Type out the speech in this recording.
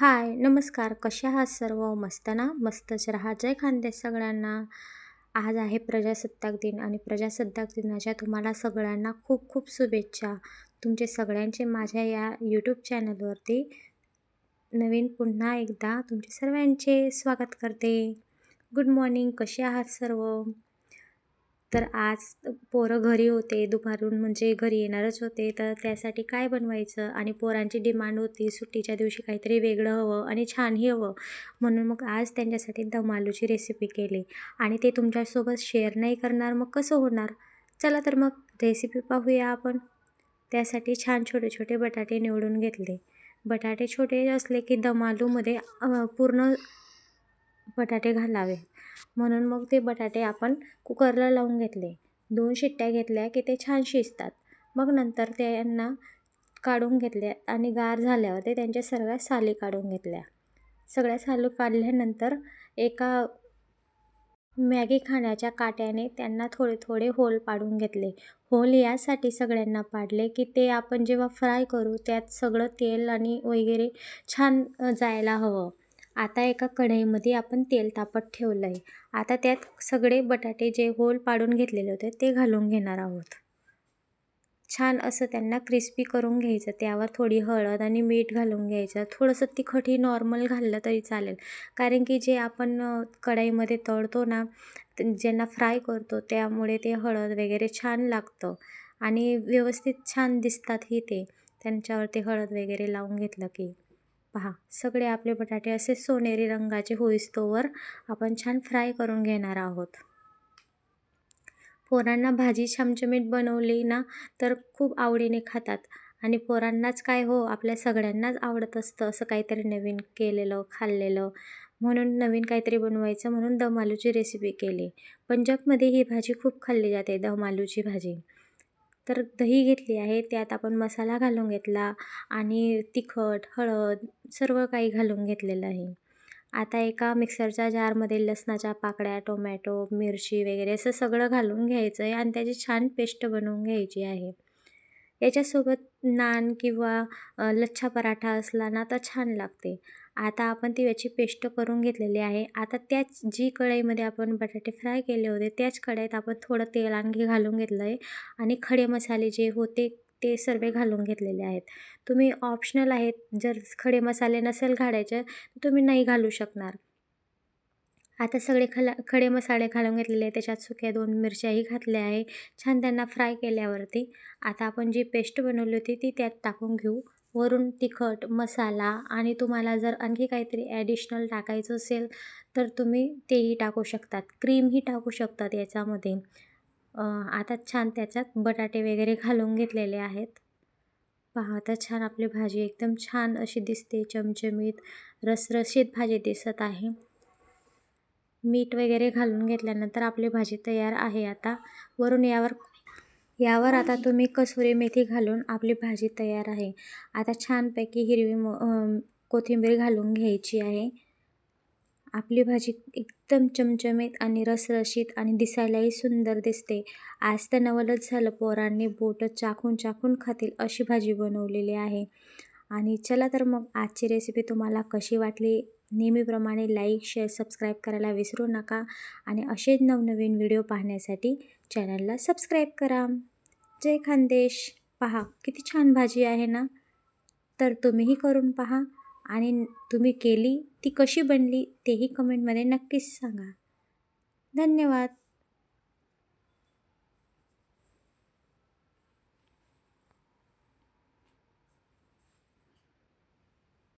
हाय नमस्कार. कशा आहात सर्व? मस्त ना? मस्तच राहा जय खांदे सगळ्यांना. आज आहे प्रजासत्ताक दिन आणि प्रजासत्ताक दिनाच्या तुम्हाला सगळ्यांना खूप खूप शुभेच्छा. तुमचे सगळ्यांचे माझ्या या यूट्यूब चॅनलवरती नवीन पुन्हा एकदा तुमचे सर्वांचे स्वागत करते. गुड मॉर्निंग कसे आहात सर्व? तर आज पोरं घरी होते दुपारून म्हणजे घरी येणारच होते. तर त्यासाठी काय बनवायचं? आणि पोरांची डिमांड होती सुट्टीच्या दिवशी काहीतरी वेगळं हवं आणि छानही हवं. म्हणून मग आज त्यांच्यासाठी दम आलूची रेसिपी केली. आणि ते तुमच्यासोबत शेअर नाही करणार मग कसं होणार? चला तर मग रेसिपी पाहूया आपण. त्यासाठी छान छोटे छोटे बटाटे निवडून घेतले. बटाटे छोटे असले की दम आलूमध्ये पूर्ण बटाटे घालावे. म्हणून मग ते बटाटे आपण कुकरला लावून घेतले. दोन शिट्ट्या घेतल्या की ते छान शिजतात. मग नंतर त्यांना काढून घेतले आणि गार झाल्यावर ते त्यांच्या सगळ्या साली काढून घेतल्या. सगळ्या साली काढल्यानंतर एका मॅगी खाण्याच्या काट्याने त्यांना थोडे थोडे होल पाडून घेतले. होल यासाठी सगळ्यांना पाडले की ते आपण जेव्हा फ्राय करू त्यात सगळं तेल आणि वगैरे छान जायला हवं. आता एका कढईमध्ये आपण तेल तापत ठेवलं आहे आता त्यात सगळे बटाटे जे होल पाडून घेतलेले होते ते घालून घेणार आहोत. छान असं त्यांना क्रिस्पी करून घ्यायचं. त्यावर थोडी हळद आणि मीठ घालून घ्यायचं. थोडंसं तिखटही नॉर्मल घाललं तरी चालेल. कारण की जे आपण कढईमध्ये तळतो ना ज्यांना फ्राय करतो त्यामुळे ते हळद वगैरे छान लागतं. आणि व्यवस्थित छान दिसतातही ते. त्यांच्यावरती हळद वगैरे लावून घेतलं की. पहा सगळे आपले बटाटे असे सोनेरी रंगाचे होईस्तोवर आपण छान फ्राय करून घेणार आहोत. पोरांना भाजी छमछमीत बनवली ना तर खूप आवडीने खातात. आणि पोरांनाच काय हो आपल्या सगळ्यांनाच आवडत असतं असं काहीतरी नवीन केलेलं खाल्लेलं. म्हणून नवीन काहीतरी बनवायचं म्हणून दम आलूची रेसिपी केली. पंजाबमध्ये ही भाजी खूप खाल्ली जाते दम आलूची भाजी. तर दही घेतली आहे त्यात आपण मसाला घालून घेतला आणि तिखट हळद सर्व काही घालून घेतलेलं आहे. आता एका मिक्सरच्या जारमध्ये लसणाच्या पाकळ्या टोमॅटो मिरची वगैरे असं सगळं घालून घ्यायचं आहे आणि त्याची छान पेस्ट बनवून घ्यायची आहे. याच्यासोबत नान किंवा लच्छा पराठा असला ना तर छान लागते. आता आपण ती याची पेस्ट करून घेतलेली आहे. आता त्याच जी कढईमध्ये आपण बटाटे फ्राय केले होते त्याच कढईत आपण थोडं तेल आणखी घालून घेतलं आहे. आणि खडे मसाले जे होते ते सर्व घालून घेतलेले आहेत. तुम्ही ऑप्शनल आहेत. जर खडे मसाले नसेल घालायचे तुम्ही नाही घालू शकणार. आता सगळे खला खडे मसाले घालून घेतलेले आहे त्याच्यात सुक्या दोन मिरच्याही घातल्या आहे. छान त्यांना फ्राय केल्यावरती. आता आपण जी पेस्ट बनवली होती ती त्यात टाकून घेऊ. वरून तिखट मसाला आणि तुम्हाला जर आणखी काहीतरी ॲडिशनल टाकायचं असेल तर तुम्ही तेही टाकू शकतात. क्रीमही टाकू शकतात याच्यामध्ये. आता छान त्याच्यात बटाटे वगैरे घालून घेतलेले आहेत. पहा आता छान आपली भाजी एकदम छान अशी दिसते. चमचमीत रसरशीत भाजी दिसत आहे. मीठ वगैरे घालून घेतल्यानंतर आपली भाजी तयार आहे. आता वरून यावर यावर आता तुम्ही कसुरी मेथी घालून आपली भाजी तयार आहे. आता छानपैकी हिरवी कोथिंबीर घालून घ्यायची आहे. आपली भाजी एकदम चमचमीत आणि रसरशीत आणि दिसायलाही सुंदर दिसते. आज तर नवलच झालं. पोरांनी बोटं चाखून चाखून खातील अशी भाजी बनवलेली आहे. आणि चला तर मग आजची रेसिपी तुम्हाला कशी वाटली नेहमीप्रमाणे लाईक शेअर सबस्क्राईब करायला विसरू नका. आणि असेच नवनवीन व्हिडिओ पाहण्यासाठी चॅनलला सबस्क्राईब करा. जय खानदेश. पहा किती छान भाजी आहे ना? तर तुम्हीही करून पहा. आणि तुम्ही केली ती कशी बनली तेही कमेंटमध्ये नक्कीच सांगा. धन्यवाद.